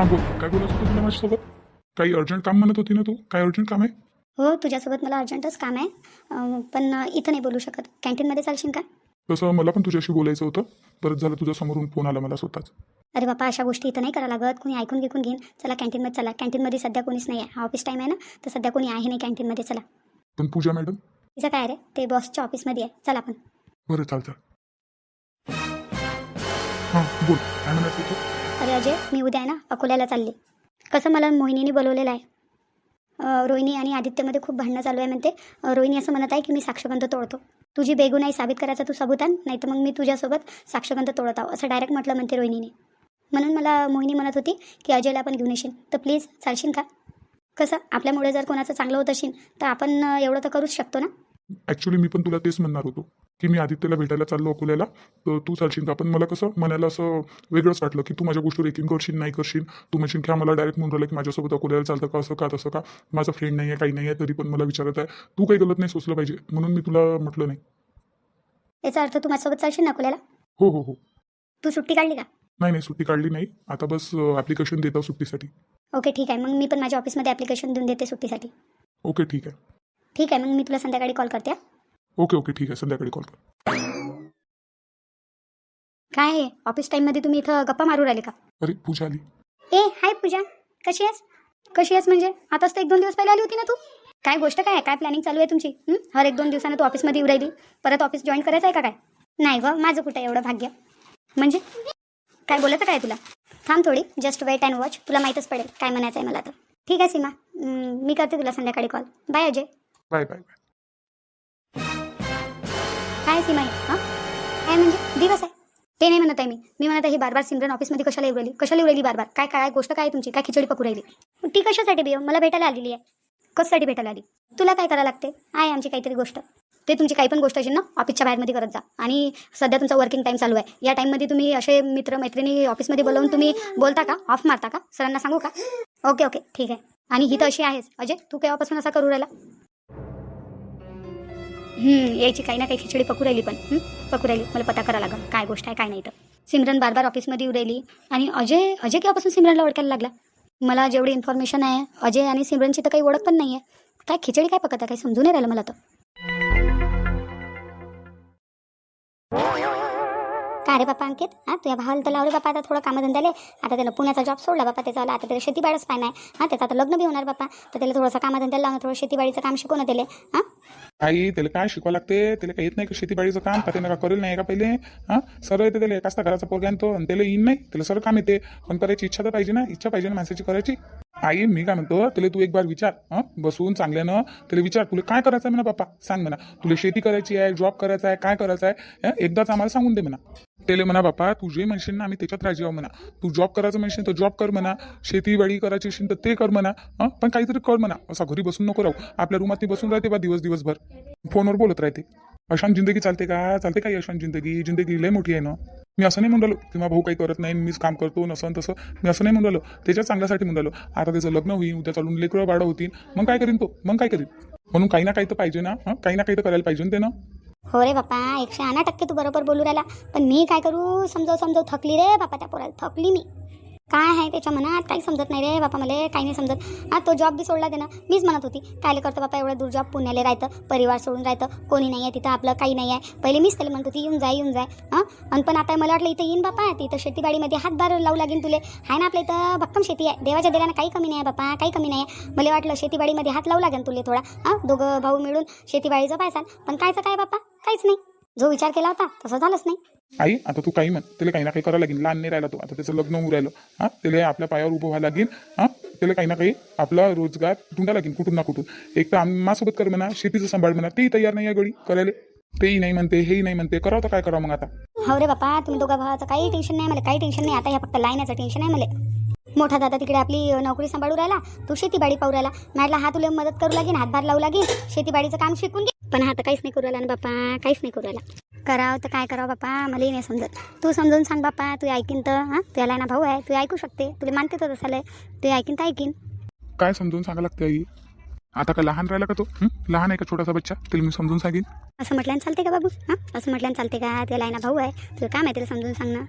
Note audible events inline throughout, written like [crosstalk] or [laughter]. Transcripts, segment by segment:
हां बोल काय बोलत होतं तुला माझ्यासोबत? काही अर्जंट काम म्हणत होती ना तू? काय अर्जंट काम आहे? हो तुझ्यासोबत मला अर्जंटच काम आहे. अं, पण अं, इथं नाही बोलू शकत. कॅन्टीनमध्ये चालशील का? तसं मला पण तुझ्याशी बोलायचं होतं. परत झालं तुझ्या समोरून फोन आला मला स्वतःच. अरे बापा अशा गोष्टी इथं नाही करा लागत. कोणी ऐकून घेऊन घेईन. चला कॅन्टीनमध्ये चला. कॅन्टीनमध्ये सध्या कोणीच नाही आहे हा ऑफिस टाईम आहे ना तर सध्या कोणी आहे नाही कॅन्टीनमध्ये. चला. पण पूजा मॅडम? तिचं काय रे? ते बॉसच्या ऑफिसमध्ये आहे. चला आपण. बरं चाल चाल. हां बोल. काय म्हणायचं होतं? अरे अजय मी उद्या आहे ना अकोल्याला चालले. कसं मला मोहिनीने बोलवलेलं आहे? रोहिणी आणि आदित्यमध्ये खूप भांडणं चालू आहे म्हणते. रोहिणी असं म्हणत आहे की मी साक्षगंध तोडतो. तुझी बेगुनाई साबित करायचा तू सबूत आण नाही तर मग मी तुझ्यासोबत साक्षगंध तोडत आहो असं डायरेक्ट म्हटलं म्हणते रोहिणीने. म्हणून मला मोहिनी म्हणत होती की अजयला पण घेऊन येशील. तर प्लीज चालशील का? कसं आपल्यामुळे जर कोणाचं चांगलं होत असेल तर आपण एवढं तर करूच शकतो ना? ॲक्च्युली मी पण तुला तेच म्हणणार होतो. की मी आदित्यला भेटायला चाललो अकोल्याला तर तू चालशील का? पण मला कसं मनाला असं वेगळंच वाटलं की तू माझ्या गोष्टीवर एकिंग करशील नाही करशील? तू म्हणशील की मला डायरेक्ट म्हणून राहिलं की माझ्यासोबत अकोल्याला चालतं का असं का तसं का? माझा फ्रेंड नाही आहे काही नाही आहे तरी पण मला विचारत आहे. तू काही गलत नाही सोचलं पाहिजे म्हणून मी तुला म्हटलं नाही. याचा अर्थ तू माझ्यासोबत चालशील ना अकोल्याला? हो हो हो. तू सुट्टी काढली का? नाही नाही सुट्टी काढली नाही. आता बस ॲप्लिकेशन देतो सुट्टीसाठी. ओके ठीक आहे. मग मी पण माझ्या ऑफिसमध्ये ॲप्लिकेशन देऊन देते सुट्टीसाठी. ओके ठीक आहे. ठीक आहे मग मी तुला संध्याकाळी कॉल करते हा. ओके ओके ठीक आहे. संध्याकाळी कॉल कर. काय आहे? ऑफिस टाईममध्ये तुम्ही इथं गप्पा मारू राहिले का? अरे पूजा आली. ए हाय पूजा. कशी आहेस? कशी आहेस म्हणजे? आताच तर एक दोन दिवस पहिले आली होती ना तू? काय गोष्ट काय आहे? काय प्लॅनिंग चालू आहे तुमची? हं? हर एक दोन दिवसानं तू ऑफिसमध्ये येऊ राहिली. परत ऑफिस जॉईन करायचं आहे का काय? नाही व माझं कुठं एवढं भाग्य. म्हणजे? काय बोलायचं काय तुला? थांब थोडी. जस्ट वेट अँड वॉच तुला माहीतच पडेल. काय म्हणायचं आहे मला तर. ठीक आहे सीमा. मी करते तुला संध्याकाळी call bye Ajay. Bye bye bye काय सीमा आहे हां? काय म्हणजे? दिवस आहे. ते नाही म्हणत आहे मी. मी म्हणत आहे बार बार सिमरन ऑफिसमध्ये कशाला येऊ कशाला येऊ बार बार काय काय गोष्ट काय तुमची? काय खिचडी पकू राहिली? ती कशासाठी बियो मला भेटायला आलेली आहे. कशासाठी भेटायला आली? तुला काय करायला लागते? आहे आमची काहीतरी गोष्ट. ते तुमची काही पण गोष्ट असेल ना ऑफिसच्या बाहेरमध्ये करत जा. आणि सध्या तुमचा वर्किंग टाईम चालू आहे. या टाईममध्ये तुम्ही असे मित्र मैत्रिणी ऑफिसमध्ये बोलवून तुम्ही बोलता का? ऑफ मारता का? सरांना सांगू का? Okay okay. ठीक आहे. आणि ही तर अशी आहेस अजय तू केव्हापासून असा करू राहिला? यायची काही ना काही खिचडी पकू राहिली पण. पकू राहिली. मला पता करा लागल. काय गोष्ट आहे काय नाही तर. सिमरन बार बार ऑफिसमध्ये येऊ राहिली. आणि अजय अजय केव्हापासून सिमरनला ओळखायला लागला? मला जेवढी इन्फॉर्मेशन आहे अजय आणि सिमरनची तर काही ओळख पण नाही आहे काय खिचडी काय पकत आहे काही समजून नाही राहिलं मला तर. का रे बापा अंकित? हां तुझ्या भावाला तर लावले बापा आता थोडं कामधंद्याले आता त्याला पुण्याचा जॉब सोडला बापा त्याचा आता त्याला शेतीबाडच पाहिजे नाही. हा त्याचं आता लग्न बी होणार बापा. तर त्याला थोडंसं कामधंद्याला लावणं थोडं शेतीबाडीचं काम शिकवणं त्याला. हा? आई त्याला काय शिकवा लागते? त्याला काही येत नाही का शेतीबाडीचं काम? का त्यानं करेल नाही का पहिले? हां? सरळ येते त्याला एकाच घराचा पोरगा तो आणि त्याला येईन नाही. त्याला सरळ काम येते. पण करायची इच्छा तर पाहिजे ना. इच्छा पाहिजे ना माणसाची करायची. आई मी काय म्हणतो त्याला तू एक बार विचार हां? बसून चांगल्यानं त्याला विचार तुला काय करायचं आहे म्हणा पप्पा? सांग म्हणा. तुला शेती करायची आहे जॉब करायचा आहे काय करायचं आहे एकदाच आम्हाला सांगून दे म्हणा. त्याला म्हणा बापा तू जे म्हणशील ना आम्ही त्याच्यात राजी आहो म्हणा. तू जॉब करायचं म्हणशील तर जॉब कर म्हणा. शेतीवाडी करायची असेल तर ते कर म्हणा हां? पण काहीतरी कर म्हणा. असा घरी बसून नको राहू. आपल्या रूमात बसून राहते बा दिवस दिवसभर. फोनवर बोलत राहते. अशान जिंदगी चालते का? चालते काय अशान जिंदगी? जिंदगी लय मोठी आहे ना. मी असं नाही म्हणलो की भाऊ काही करत नाही मीच काम करतो नसन तसं. मी असं नाही म्हणलो. त्याच्या चांगल्यासाठी म्हणलो. आता त्याचं लग्न होईल उद्या चालून लेकरं बाळं होतील. मग काय करीन तो? मग काय करीन? म्हणून काही ना काही तर पाहिजे ना हं? काही ना काही तर करायला पाहिजे ना त्यानं हो रे बापा एकशे आणा टक्के तू बरोबर बोलू राहिला. पण मी काय करू? समजाव समजाव थकली रे बापा त्या पोराला. थकली मी. काय आहे त्याच्या मनात? काही समजत नाही रे बापा मला काही नाही समजत. हा तो जॉब बी सोडला देणं. मीच म्हणत होती कायले करतो बापा एवढं दूर जॉब पुण्याला राहतं परिवार सोडून राहतं कोणी नाही आहे तिथं आपलं काही नाही आहे. पहिले मीच त्याला म्हणत होती येऊन जाय येऊन जाय हां? आणि पण आता मला वाटलं इथं येईन बापा तिथं शेतीबाडीमध्ये हातभार लावू लागेल तुले. आहे ना आपल्या इथं भक्कम शेती आहे. देवाच्या दिल्यानं काही कमी नाही आहे बापा काही कमी नाही आहे. मला वाटलं शेतीबाडीमध्ये हात लावू लागेल तुले थोडा. हां? दोघं भाऊ मिळून शेतीबाडीचं पायसाल पण कायचं काय बापा? काहीच नाही. जो विचार केला होता तसं झालंच नाही. आई आता तू काही म्हण त्याला काही ना काही करावं लागेल. लहान नाही राहिला तो. आता त्याचं लग्न होऊ राहिलं. हां त्याला आपल्या पायावर उभं व्हायला लागेल. हां त्याला काही ना काही आपला रोजगार ढूंढा लागेल कुठून ना कुठून. एक तर आम्हासोबत कर म्हणा शेतीचं सांभाळ म्हणा तेही तयार नाही या गडी करायला. तेही नाही म्हणते हेही नाही म्हणते. करावं तर काय करावं मग आता? हो रे बापा तुम्ही दोघा भावाचं काही टेन्शन नाही मला काही टेन्शन नाही. आता ह्या फक्त लाईनाचं टेन्शन आहे मला मोठा दादा तिकडे आपली नोकरी सांभाळू राहिला. तू शेतीबाडी पाहू राहिला. म्हटलं हा तुला मदत करू लागेल हातभार लावू लागेल. शेतीबाडीचं काम शिकून घे. पण हा तर काहीच नाही करू राहिला ना बापा काहीच नाही करू राहिला. करावं तर काय करावं बापा? मलाही नाही समजत. तू समजून सांग बापा तू ऐकीन तर हां? तुला ना भाऊ आहे तू ऐकू शकते. तुला मानते तर तसं आहे तू ऐकीन तर ऐकीन. काय समजून सांगा लागते आई? आता काय लहान राहिला का तो? हं? लहान आहे का छोटासा बच्चा? त्याला मी समजून सांगेन. असं म्हटल्यानं चालते का बाबू? हां? असं म्हटल्यानं चालते का? त्याला आहे ना भाऊ आहे. तुला काय माहिती समजून सांग ना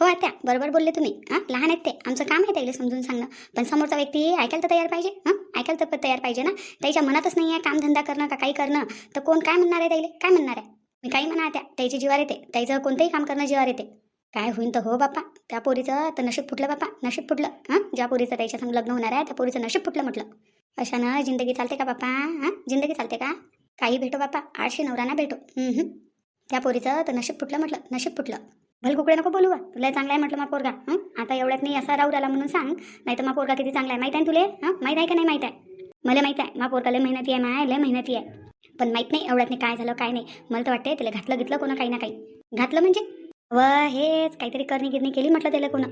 हो त्या बरोबर बोलले तुम्ही. हां? लहान आहेत ते. आमचं काम आहे त्याला समजून सांगणं. पण समोरचा व्यक्ती ऐकायला तर तयार पाहिजे. हां? ऐकायला तर तयार पाहिजे ना. त्याच्या मनातच नाही आहे कामधंदा करणं का काही करणं. तर कोण काय म्हणणार आहे त्याला? काय म्हणणार आहे? काही म्हणा त्या त्याची जीवार येते. त्याचं कोणतंही काम करणं जीवार येते. काय होईन तर हो बापा त्या पोरीचं तर नशीब फुटलं बापा नशीब फुटलं. हां? ज्या पोरीचं त्याच्या संग लग्न होणार आहे त्या पोरीचं नशीब फुटलं म्हटलं. अशानं जिंदगी चालते का बापा हां? जिंदगी चालते का? काही भेटो बापा आठशे नवराना भेटो. त्या पोरीचं तर नशीब फुटलं म्हटलं. नशीब फुटलं. भल कुकडे नको बोलू बा. तुला चांगला आहे म्हटलं मा पोरगा आता एवढ्यात नाही असा राहू राहिला म्हणून सांग. नाही तर मा पोरगा किती चांगला आहे. माहीत आहे ना तुले? हां? माहीत आहे का नाही माहीत आहे? मला माहीत आहे. मा पोरगा लय मेहनती आहे माय. लय मेहनती आहे. पण माहीत नाही एवढ्यात नाही काय झालं काय नाही. मला तर वाटतंय त्याला घातलं घेतलं कोणा काही ना काही. घातलं म्हणजे? व हेच काहीतरी करणी गिरणी केली म्हटलं त्याला कोणा.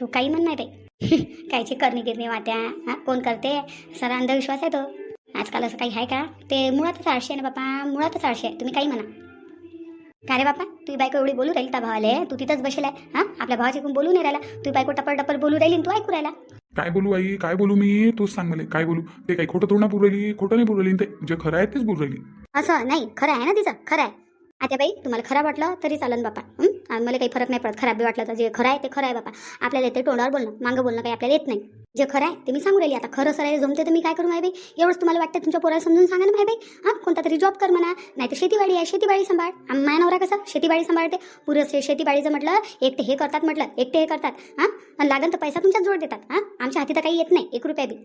तू काही म्हण नाही बाई. [laughs] कायची करणी गिरणी वाट्या हां कोण करते? सर अंधविश्वास आहे तो. आजकाल असं काही आहे का? ते मुळातच आळशी आहे ना बापा मुळातच आळशी आहे. तुम्ही काही म्हणा. का रे बापा? तुझी बायको एवढी बोलू राहील त्या भावाले? तू तिथंच बसेल आहे हां? आपल्या भावाची कोण बोलू नाही राहिला. तुझी बायको टपर टपर बोलू राहिली तू ऐकू राहिला. काय बोलू आई? काय बोलू मी? तूच सांग मला. काय बोलू? ते काही खोटं थोडं ना खोटं नाही बोलू ते जे खरं आहे तेच बोलू असं नाही खरं आहे ना तिचं? खरं आहे. आता बाई तुम्हाला खराब वाटलं तरी चालन बापा. मला काही फरक नाही पडत. खराब बी वाटलं तर जे खरं आहे ते खरं आहे बापा. आपल्याला येते तोंडावर बोलणं मागं बोलणं काही आपल्याला येत नाही. जे खरं आहे ते मी सांगू राहिली. आता खरं सरायला जमते तर मी काय करू माय बाई? एवढंच तुम्हाला वाटतं तुमच्या पोराला समजून सांगा ना माय बाई? हां? कोणता तरी जॉब कर म्हणा. नाही तर शेतीवाडी आहे. शेतीवाडी सांभाळ. माया नवरा कसं? शेतीवाडी सांभाळते. पुरं शेतीबाडीचं शेतीवाडीचं म्हटलं एकटे हे करतात म्हटलं एकटे हे करतात. हां? लागन तर पैसा तुमच्याच जोड देतात. हां? आमच्या हाती तर काही येत नाही. एक रुपया बी.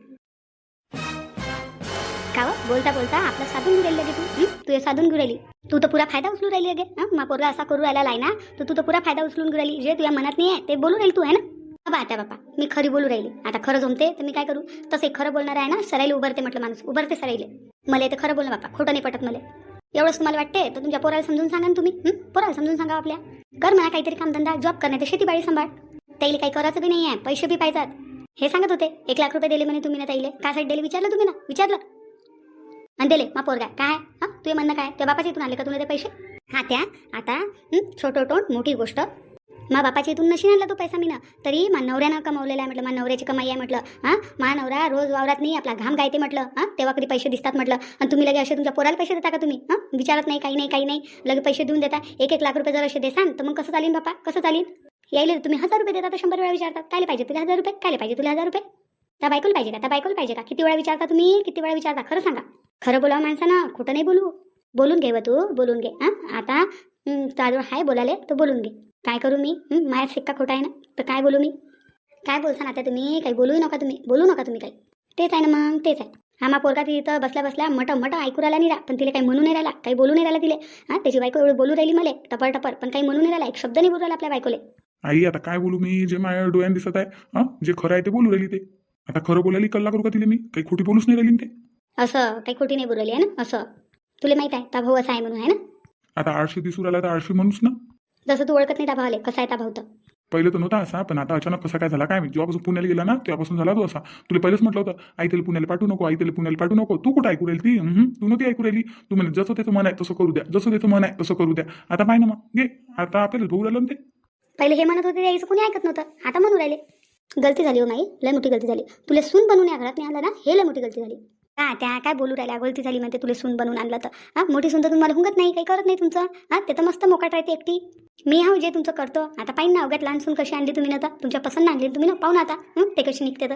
का हो? बोलता बोलता आपलं साधून घेऊ राहिली तू तू हे साधून घेऊ राहिली तू तर पुरा फायदा उचलू राहिली अगे. मा पोरगा असा करू राहिला आहे ना तर तू तर पुरा फायदा उचलून घेऊ राहिली जे तुझ्या मनात नाही आहे ते बोलू राहील तू आहे ना? बाबा आता बापा मी खरी बोलू राहिली. आता खरं जमते तर मी काय करू? तसे खरं बोलणार आहे ना सरायला उभरते म्हटलं माणूस. उभरते सरायले मला ते खरं बोलणं बापा खोटं नाही पटत मला. एवढंच तुम्हाला वाटते तर तुमच्या पोराला समजून सांगा ना तुम्ही. पोराला समजून सांगा आपल्या. कर म्हणा काहीतरी कामधंदा जॉब करण्याचं शेतीबाडी सांभाळ. त्याला काही करायचं बी नाही आहे पैसे बी पाहिजेत. हे सांगत होते एक लाख रुपये दिले म्हणे तुम्ही ना ताईले. काय साठी दिले विचारलं तुम्ही ना? विचारलं. आणि दिले मग पोरगा. काय? हां? तुझे म्हणणं काय? त्या बापाच्या इथून आले का तुला ते पैसे? हा त्या आता छोटं टोंड मोठी गोष्ट. मा बापाच्या इथून नशी आणला तो पैसा मी ना तरी मा नवऱ्यानं कमावलेला आहे म्हटलं मा नवऱ्याची कमाई आहे म्हटलं. हां? मा नवरा रोज वावरात नाही आपला घाम गायते म्हटलं. हां? तेव्हा कधी पैसे दिसतात म्हटलं. आणि तुम्ही लगे असे तुमच्या पोराला पैसे देता का तुम्ही? हां? विचारत नाही काही नाही काही नाही. लगे पैसे देऊन देता. एक एक लाख रुपये जर असे देसान तर मग कसं चालीन बापा? कसं चालीन? यायला तुम्ही हजार रुपये देता तर शंभर वेळा विचारतात. काय पाहिजे तुला हजार रुपये? काय पाहिजे तुला हजार रुपये? त्या बायकोला पाहिजे का? त्या बायकोला पाहिजे का? किती वेळा विचारता तुम्ही? किती वेळा विचारता? खरं सांगा. खरं बोलावं माणसानं? खोटं नाही बोलू? बोलून घे व तू बोलून घे. हां? आता हं, हाय बोलाले तर बोलून घे. काय करू मी? माझ्या सिक्का खोटा आहे ना? तर काय बोलू मी? काय बोलसान आता तुम्ही? काही बोलू नका तुम्ही. बोलू नका तुम्ही काही. तेच आहे ना मग तेच आहे. हा पोरगा तिथं बसल्या बसल्या मट मट ऐकू राहिला नाही रा. पण तिला काही म्हणू नाही राहिला काही बोलू नाही राहिला तिले. हां? त्याची बायको एवढी बोलू राहिली मला टपर टपर पण काही म्हणू नाही राहिला एक शब्द नाही बोलू राहिला आपल्या बायकोले. आई आता काय बोलू मी? जे माझ्या डोळ्यात दिसत आहे हां? जे खरं आहे ते बोलू राहिली ते. आता खरं बोलायला कल्ला करू का तिला मी? काही खोटी बोलूच नाही राहिली ते. असं काही खोटी नाही बोलू राहिली आहे ना? असं. तुला माहीत आहे ता भाऊ असा आहे म्हणून आहे ना? आता आळशी दिसू राहिला तर आळशी म्हणूच ना. जसं तू ओळखत नाही त्या भावाले कसा आहे त्या भाऊ तर? पहिलं तर नव्हता असा पण आता अचानक कसा काय झाला काय जेव्हा जेव्हापासून पुण्याला गेला ना तेव्हापासून झाला तो असा. तुला पहिलेच म्हटलं होतं आई त्याला पुण्याला पाठवू नको आई त्याला पुण्याला पाठवू नको. तू कुठं ऐकू राहिली ती? तू नव्हती ऐकू राहिली. तू म्हणे जसं त्याचं मन आहे तसं करू द्या. जसं त्याचं मन आहे तसं करू द्या. आता पाय ना मग घे. आता आपल्याला भाऊ राहिलं ना ते. पहिले हे म्हणत होते यायचं कोणी ऐकत नव्हतं. आता म्हणू राहिले. गलती झाली हो माई. लय मोठी गलती झाली. तुला सून बनवून या घरात नाही आलं ना हे लय मोठी गलती झाली. का त्या काय बोलू राहिल्या? गलती झाली म्हणते तुला सून बनवून आणलं तर. हा मोठी सून तर तुम्हाला हुंगत नाही काही करत नाही तुमचं? हा ते तर मस्त मोकाट राहते एकटी. मी हा जे तुमचं करतो. आता पाहिजे ना अवघ्यात लहान सून कशी आणली तुम्ही ना आता तुमच्या पसंत आणली तुम्ही ना. पाहून आता. हं, ते कशी निघते तर.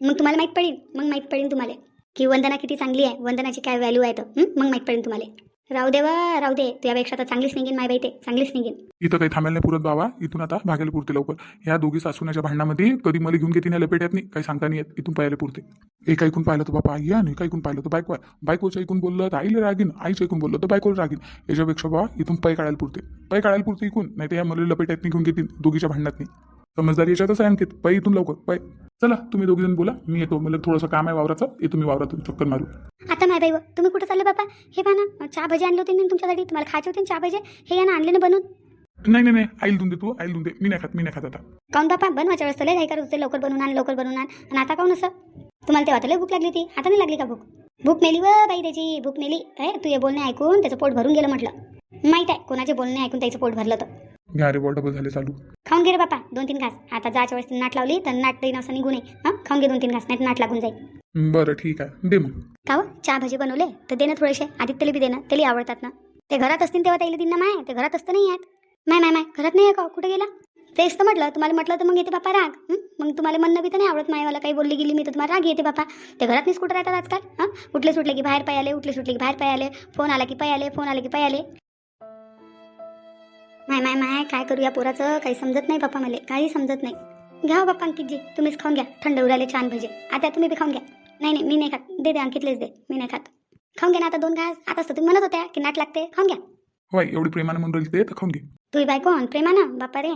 मग तुम्हाला माहीत पडेल. मग माहीत पडेल तुम्हाला. की वंदना किती चांगली आहे. वंदनाची काय व्हॅल्यू आहे तर. मग माहीत पडेल तुम्हाला. राहू दे वा राहू दे. तुझ्यापेक्षा तर चांगलीच निघेन माय बाई ते चांगलीच निघेन. इथं काही थांबायला नाही पुरत बाबा. इथून आता भागायला पुरते लवकर. ह्या दोघी सासूनाच्या भांडणामध्ये कधी मला घेऊन घेते लपेट्यात नाही. काही सांगता नाही येत. इथून पाहायला पुरते. एक ऐकून पाहिलं तर बाबा आई आणि एक ऐकून पाहिलं तर बायको. आहे बायकोचं ऐकून बोललं तर आईला रागीन. आईचं ऐकून बोललं तर बायकोला रागीन. याच्यापेक्षा बाबा इथून पै काढायला पुरते. पै काढायला पुरते इकून. नाही तर या मला लपेट्यात घेऊन घेतील. दोघीच्या भांडणात नाही. समजदारी याच्यातच आहे आणखी. पै इथून लवकर. पै. चला तुम्ही दोघी जण बोला. मी येतो. मला थोडंसं काम आहे वावराचं. येतो मी वावरातून चक्कर मारू. आता माय बाई तुम्ही कुठं चालले बाबा हे पहा ना चहा भजी आणले होते ना तुमच्यासाठी. तुम्हाला खायचे होते चहा भजी? हे या ना आणले ना बनवून. नाही नाही नाही. आईल देऊन दे तू. आईल देऊन दे. मी नाही खात मी नाही खात आता. काऊन बापा? बनवायच्या वेळेस लय करत होते लवकर बनवून आण लवकर बनवून आण. आणि आता काऊन असं? तुम्हाला तेव्हा लय भूक लागली ती आता नाही लागली का भूक? भूक मेली व बाई त्याची भूक मेली. अरे तू हे बोलणे ऐकून त्याचं पोट भरून गेलं म्हटलं. माहीत आहे कोणाचे बोलणे ऐकून त्याचं पोट भरलं तर. घ्या रे बॉल डबल झाले चालू. खाऊन घे रे बापा दोन तीन घास. आता जायच्या वेळेस नाट लावली तर नाट तरी असं निघू नये हां? खाऊन घे दोन तीन घास नाही नाट लागून जाईल. बरं ठीक आहे. दे मग. का हो चहा भाजी बनवले? तर दे ना थोडेसे. आदित्यला बी दे ना. त्याला आवडतात ना. ते घरात असतील तेव्हा त्याला दिन ना माय. ते घरात असतं नाही आहेत. माय माय माय घरात नाही आहे का? कुठे गेला? तेच तर म्हटलं. तुम्हाला म्हटलं तर मग येते बापा राग. हं? मग तुम्हाला म्हणणं बी तर नाही आवडत माय मला काही बोलली गेली मी तर तुम्हाला राग येते बापा. ते घरात कुठं राहतात आजकाल? हां? उठले सुटले की बाहेर पाय आले उठले सुटले की बाहेर पाय आले. फोन आला की पाय आले फोन आले की पाय आले. माय माय माय काय करू या पोराचं? काही समजत नाही बापा मला. काही समजत नाही. घ्या हो बाप्पा अंकितजी तुम्हीच खाऊन घ्या. थंड उडाले छान भजे. आता तुम्ही बी खाऊन घ्या. नाही नाही मी नाही खात. दे दे अंकितलेच दे. मी नाही खात. खाऊन घ्या ना आता दोन घास. तर तुम्ही म्हणत होत्या की नाट लागते. खाऊन घ्या. होय एवढी प्रेमाने म्हणून राहिली ते तर खाऊन घे. तुही बायको अन प्रेमानं? बापा रे.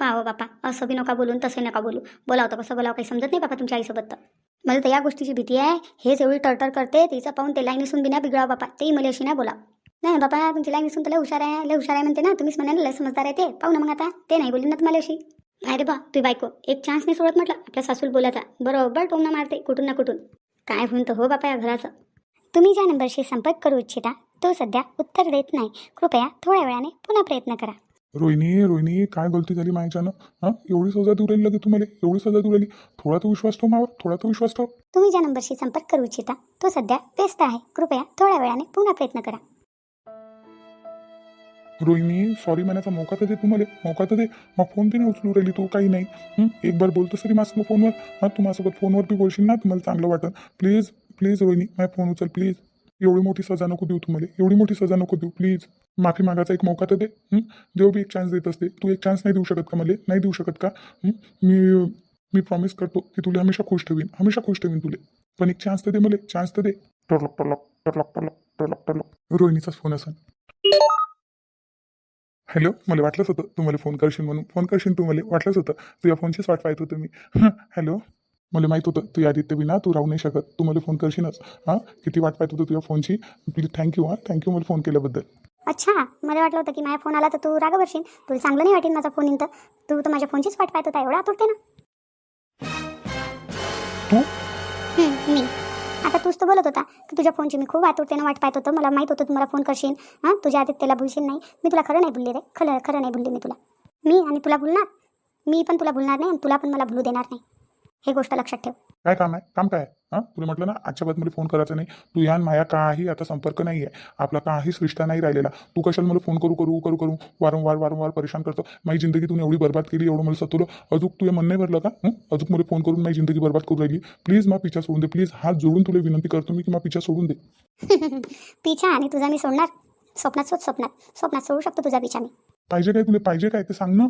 पाहो बापा असं बी नका बोलून तसं नका बोलू. बोलावं तर कसं बोलावं काही समजत नाही बापा तुमच्या आईसोबत तर. मला तर या गोष्टीची भीती आहे. हेच एवढी टरटर करते तिचं पाहून ते लाईन निसून बिना बिघडावं बापा तेही मला अशी नाही बोला नाही बापा तुमची निसून तर लय हुशार आहे लय हुशार आहे म्हणते ना. तुम्हीच म्हणाल लय समजदार आहे ते. पाहू ना मग आता. ते नाही बोलली ना तुम्हाला अशी काय रे बा तुझी बायको. एक चान्स नाही सोडत म्हटलं. आपल्या सासूला बोलायचा. बरोबर टोमना मारते कुठून ना कुठून. काय होईन तर हो बापा या घराचं. तुम्ही ज्या नंबरशी संपर्क करू इच्छिता तो सध्या उत्तर देत नाही. कृपया थोड्या वेळाने पुन्हा प्रयत्न करा. रोहिणी रोहिणी काय गलती झाली माझ्यानं हां? एवढी सजा देऊ राहिली लगे तुम्हाला? एवढी सजा देऊ राहिली? थोडा तो विश्वास ठेव मावर थोडा तो विश्वास ठेव. तुम्ही ज्या नंबरशी संपर्क करू इच्छिता तो सध्या व्यस्त आहे. कृपया थोड्या वेळाने पुन्हा प्रयत्न करा. रोहिणी सॉरी म्हणायचा मौका तर दे तुम्हाला. मौका तर दे. मग फोन ते नाही उचलू राहिली तू काही नाही. एक बार बोलतो तरी माझ्यासोबत फोनवर हां तू माझ्यासोबत फोनवर बी बोलशील ना तुम्हाला चांगलं वाटत प्लीज प्लीज रोहिणी माझा फोन उचल प्लीज एवढी मोठी सजा नको देऊ तुम्हाला. एवढी मोठी सजा नको देऊ प्लीज माफी मागायचा एक मौका तर दे देव बी एक चान्स देत असते. तू एक चान्स नाही देऊ शकत का मला? नाही देऊ शकत का? मी मी प्रॉमिस करतो की तुला हमेशा खुश ठेवीन. हमेशा खुश ठेवीन तुले. पण एक चान्स तर दे मला. चान्स तर दे. टरलक टरलक टरलक टरलक टरलक टरलक रोहिणीचाच फोन असेल. हॅलो मला वाटलंच होतं तू मला फोन करशील म्हणून. फोन करशील तू मला वाटलंच होतं. तुझ्या फोनचीच वाट पाहत होतं मी. हॅलो. मला माहीत होतं तू आदित्य बिना तू राहू नाही शकत. तू मला फोन करशीलच. हां किती वाट पाहत होतं तुझ्या फोनची प्लीज थँक्यू हां. थँक्यू मला फोन केल्याबद्दल. अच्छा मला वाटलं होतं की माझ्या फोन आला तर तू राग भरशील. तुला चांगलं नाही वाटेल माझा फोन येईन तर. तू तर माझ्या फोनचीच वाट पाहत होता. एवढा आतुरते ना तू मी. आता तूच तर बोलत होता की तुझ्या फोनची मी खूप आतुरतेनं वाट पाहत होतं. मला माहीत होतं तू मला फोन करशील. हां तुझ्या आधी त्याला भुलशील नाही. मी तुला खरं नाही भुलले रे. खरं खरं नाही भुलले मी तुला. मी आणि तुला भुलणार मी पण तुला भुलणार नाही आणि तुला पण मला भुलू देणार नाही. हे गोष्ट लक्षात ठेव. काय काम आहे? काम काय हां? तुला म्हटलं ना आजच्या बात मला फोन करायचा नाही. तू या आणि माया काही आता संपर्क नाही आहे आपला काहीच रिश्ता नाही राहिलेला. तू कशाला मला फोन करू करू करू करू? वारंवार वारंवार परेशान करतो. माझी जिंदगी तू एवढी बरबाद केली एवढं मला सतवलं. अजून तुझ्या मन नाही भरलं का? अजून मला फोन करून माझी जिंदगी बरबाद करू राहिली. प्लीज मा पिछा सोडून दे. प्लीज हात जोडून तुला विनंती करतो मी की मा पिछा सोडून दे. [laughs] पिछा आणि तुझा मी सोडणार? स्वप्नात सोड स्वप्नात. स्वप्नात सोडू शकतो तुझा पिछा मी. पाहिजे काय तुला? पाहिजे काय ते सांग ना.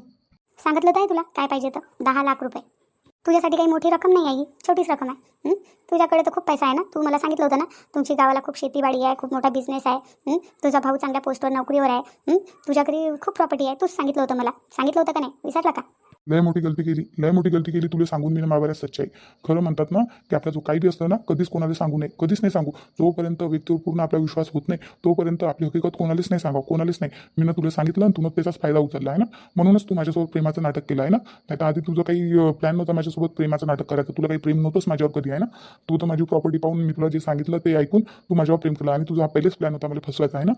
सांगितलं तर तुला. काय पाहिजे तर? दहा लाख रुपये. तुझ्यासाठी काही मोठी रक्कम नाही आहे ही छोटीच रक्कम आहे. तुझ्याकडे तर खूप पैसा आहे ना? तू मला सांगितलं होतं ना तुमची गावाला खूप शेतीवाडी आहे खूप मोठा बिझनेस आहे. तुझा भाऊ चांगल्या पोस्टवर नोकरीवर आहे. तुझ्याकडे खूप प्रॉपर्टी आहे. तूच सांगितलं होतं मला. सांगितलं होतं का नाही? विसरला का? लय मोठी गलती केली लय मोठी गलती केली तुला सांगून मी मावायला सच्चाई खरं म्हणतात ना की आपला जो काही बी असतं ना कधीच कोणाला सांगू नये कधीच नाही सांगू. जोपर्यंत व्यक्तीवर पूर्ण आपला विश्वास होत नाही तोपर्यंत आपली हकीकत कोणालाच नाही सांगा कोणालाच नाही. मी ना तुला सांगितलं आणि तुला त्याचाच फायदा उचलला आहे ना? म्हणूनच तू माझ्यासोबत प्रेमाचं नाटक केलं आहे ना? नाही तर आधी तुझं काही प्लॅन नव्हता माझ्यासोबत प्रेमाचं नाटक करायचं. तुला काही प्रेम नव्हतंच माझ्यावर कधी आहे ना? तू तर माझी प्रॉपर्टी पाहून मी तुला जे सांगितलं ते ऐकून तू माझ्यावर प्रेम केलं आणि तुझा पहिलेच प्लॅन होता मला फसवायचा आहे ना?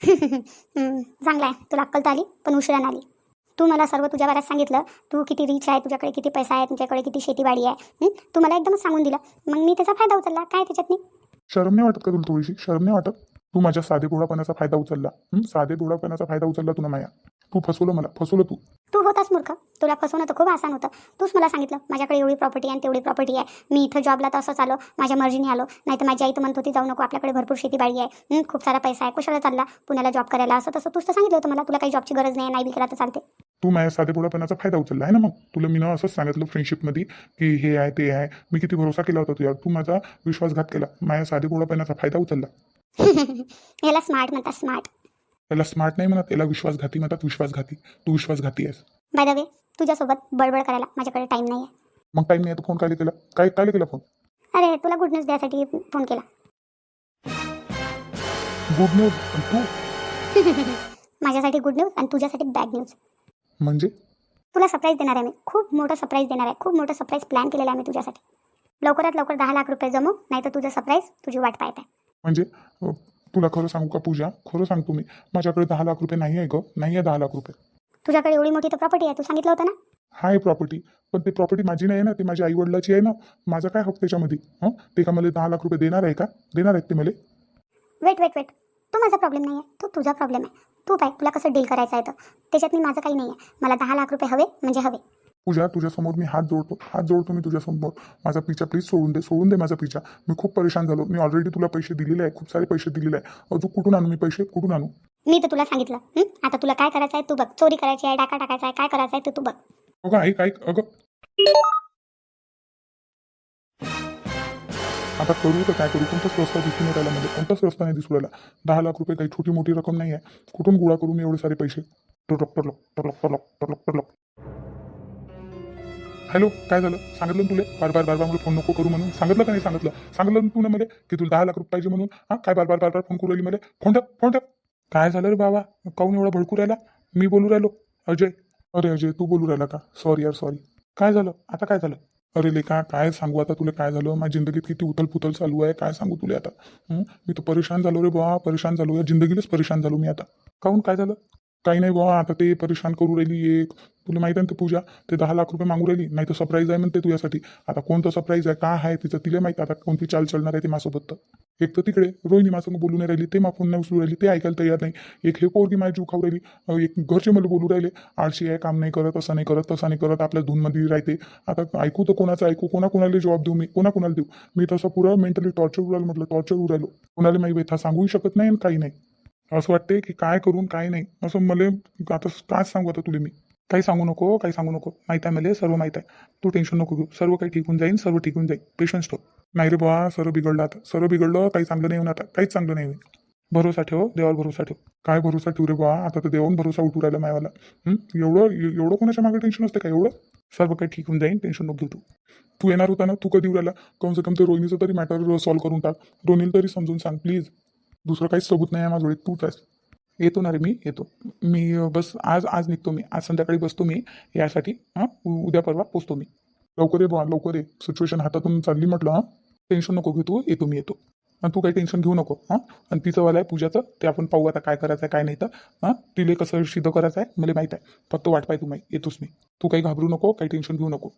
[laughs] चांगला आहे. तुला अक्कल तर आली पण उशिरा आली. तू मला सर्व तुझ्या बाऱ्यात सांगितलं. तू किती रिच आहे तुझ्याकडे किती पैसा आहे तुझ्याकडे किती शेतीवाडी आहे तू मला एकदमच सांगून दिलं. मग मी त्याचा फायदा उचलला. काय त्याच्यात नाही शरम नाही वाटत का तुला थोडीशी? शरम नाही वाटत? तू माझ्या साधे गोडापणाचा फायदा उचलला. साधे गोडापणाचा फायदा उचलला तुला माया. तू फसवलं मला. फसवलं तू. तू होतास मूर्ख. तुला फसवणं तर खूप आसान होतं. तूच मला सांगितलं माझ्याकडे एवढी प्रॉपर्टी आहे आणि तेवढी प्रॉपर्टी आहे. मी इथं जॉबला तर असंच आलो. माझ्या मर्जीने आलो. नाही तर माझी आई तर म्हणत होती जाऊ नको आपल्याकडे भरपूर शेतीबाडी आहे. खूप सारा पैसा आहे. कशाला चालला. पुण्याला जॉब करायला. असं तसं तूच तर सांगितलं होतं मला. तुला काही जॉबची गरज नाही नाही बी केला तर चालते. तू माझ्या साधे गोडापणाचा फायदा उचलला. आहे ना मग? तुला मी ना असंच सांगितलं फ्रेंडशिपमध्ये की हे आहे ते आहे. मी किती भरोसा केला होता तुझ्या तू माझा विश्वासघात केला. माझ्या साधे गोडापणाचा फायदा उचलला. [laughs] याला स्मार्ट म्हणतात स्मार्ट त्याला स्मार्ट नाही म्हणत याला विश्वासघाती म्हणतात विश्वासघाती. तू विश्वासघाती आहेस. बाय द वे तुझ्यासोबत बडबड करायला माझ्याकडे टाईम नाही आहे मग टाईम नाही फोन काय केला काय काय केला फोन अरे तुला गुड न्यूज द्यासाठी फोन केला. गुड न्यूज तू? [laughs] माझ्यासाठी गुड न्यूज आणि तुझ्यासाठी बॅड न्यूज म्हणजे? तुला सरप्राईज देणार आहे मी. खूप मोठं सरप्राईज देणार आहे. खूप मोठं सरप्राईज प्लॅन केलेलं आहे मी तुझ्यासाठी. लवकरात लवकर दहा लाख रुपये जमव नाही तर तुझं सरप्राईज तुझी वाट पाहत आहे. म्हणजे? अ, तुला खरं सांगू का पूजा? खरं सांगतो मी. माझ्याकडे दहा लाख रुपये नाही आहे ग. नाही आहे दहा लाख रुपये. तुझ्याकडे एवढी मोठी तर प्रॉपर्टी आहे. तू सांगितलं होतं ना? हा आहे प्रॉपर्टी पण ते प्रॉपर्टी माझी नाही आहे ना. ती माझ्या आईवडिलाची आहे ना. माझा काय हक्क त्याच्यामध्ये? हं? ते का मला दहा लाख रुपये देणार आहे का? देणार आहेत ते मला. वेट वेट वेट तो माझा प्रॉब्लेम नाही आहे तो तुझा प्रॉब्लेम आहे. तू काय तुला कसं डील करायचं आहे तर? त्याच्यात मी माझं काही नाही आहे मला दहा लाख रुपये हवे म्हणजे हवे. पूजा तुझ्यासमोर मी हात जोडतो. हात जोडतो मी तुझ्यासमोर माझा पिच्छा प्लीज सोडून दे सोडून दे माझा पिच्छा मी खूप परेशान झालो. मी ऑलरेडी तुला पैसे दिलेले आहे खूप सारे पैसे दिलेले आहे अजून कुठून आणू? मी पैसे कुठून आणू? मी तर तुला सांगितलं. हं? आता तुला काय करायचं आहे? तू बघ. चोरी करायची आहे डाका टाकायचा आहे काय करायचं आहे ते तू बघ. अगं ऐक ऐक. अगं. आता करू तर काय करू? कोणताच रस्ता दिसून नाही राहिला म्हणजे कोणताच रस्ता नाही दिसून राहिला. दहा लाख रुपये काही छोटी मोठी रक्कम नाही आहे कुठून गोळा करू मी एवढे सारे पैसे? टरलक टरलक टरलक टरलक टरलक हॅलो काय झालं? सांगितलं ना तुले? बार बार बार बार मला फोन नको करू म्हणून. सांगितलं का नाही सांगितलं? सांगितलं ना तू ना की तुला दहा लाख रुपये पाहिजे म्हणून. हा काय बार बार बार बार फोन करू राहिली मध्ये? फोन ठेव फोन ठेव. काय झालं रे बाबा? काऊन एवढा भडकू राहिला? मी बोलू राहिलो. अजय. अरे अजय तू बोलू राहिला का? सॉरी यार सॉरी काय झालं? आता काय झालं? अरे लेका काय सांगू आता तुला? काय झालं? माझ्या जिंदगीत किती उथल पुथल चालू आहे? काय सांगू तुला आता? मी तर परेशान झालो रे बा परेशान झालो. या जिंदगीलाच परेशान झालो मी आता. काहून काय झालं? काही नाही बुवा आता ते परेशान करू राहिली एक. तुला माहिती आहे ना ते पूजा? ते दहा लाख रुपये मागू राहिली नाही तर सरप्राईज आहे म्हणते तुझ्यासाठी. आता कोणतं सरप्राईज आहे? का आहे? तिचं तिला माहिती आता कोणती चाल चालणार आहे ते माझ्यासोबत तर. एक तर तिकडे रोहिणी माझं बोलून नाही राहिली ते मा फोन नाही उचलू राहिली ते ऐकायला तयार नाही. एक हे पोरगी माझी जीव खाऊ राहिली एक घरचे मला बोलू राहिले आळशी आहे काम नाही करत असं नाही करत तसं नाही करत आपल्या धूनमध्ये राहते. आता ऐकू तर कोणाचं ऐकू कोणा कोणाला जॉब देऊ मी? कोणा कोणाला देऊ? मी तसं पुरा मेंटली टॉर्चर उरायला म्हटलं टॉर्चर उरायलो कोणाला माहिती व्यथा सांगूही शकत नाही आणि काही नाही. असं वाटते की काय करून काय नाही. असं मला आता काय सांगू आता तुला मी? काही सांगू नको काही सांगू नको. माहीत आहे मला सर्व माहीत आहे. तू टेन्शन नको घेऊ. सर्व काही ठीक होऊन जाईन सर्व ठीक होऊन जाईल. पेशन्स ठेव. नाही रे बा सर्व बिघडलं आता. सर्व बिघडलं काही चांगलं नाही होणार आता. काहीच चांगलं नाही होईल. भरोसा ठेव देवावर भरोसा ठेव. काय भरोसा ठेव रे बा आता तर देवावर भरोसा उठू राहिला मायवाला. एवढं एवढं कोणाच्या मागे टेन्शन असतं का एवढं? सर्व काही ठीक होऊन जाईन टेन्शन नको घेऊ तू. तू येणार होता ना तू कधी येऊ राहिला? कम से कम ते रोहिणीचं तरी मॅटर सॉल्व्ह करून टाक. रोहिणीला तरी समजून सांग प्लीज दुसरं काहीच सबूत नाही आहे माझ्याकडे तूच आहेस. येतो ना रे मी येतो. मी बस आज आज निघतो मी. आज संध्याकाळी बसतो मी. यासाठी हां उद्या परवा पोचतो मी. लवकर ये बुवा लवकर ये. सिच्युएशन हातातून चालली म्हटलं हां टेन्शन नको घेऊ तू. येतो मी येतो. आणि तू काही टेन्शन घेऊ नको हां. आणि तिचं वाला आहे पूजाचं ते आपण पाहू आता काय करायचं आहे काय नाही तर. हां तिले कसं सिद्ध करायचं आहे मला माहीत आहे. फक्त वाट पाय तू माही येतोच मी. तू काही घाबरू नको काही टेन्शन घेऊ नको.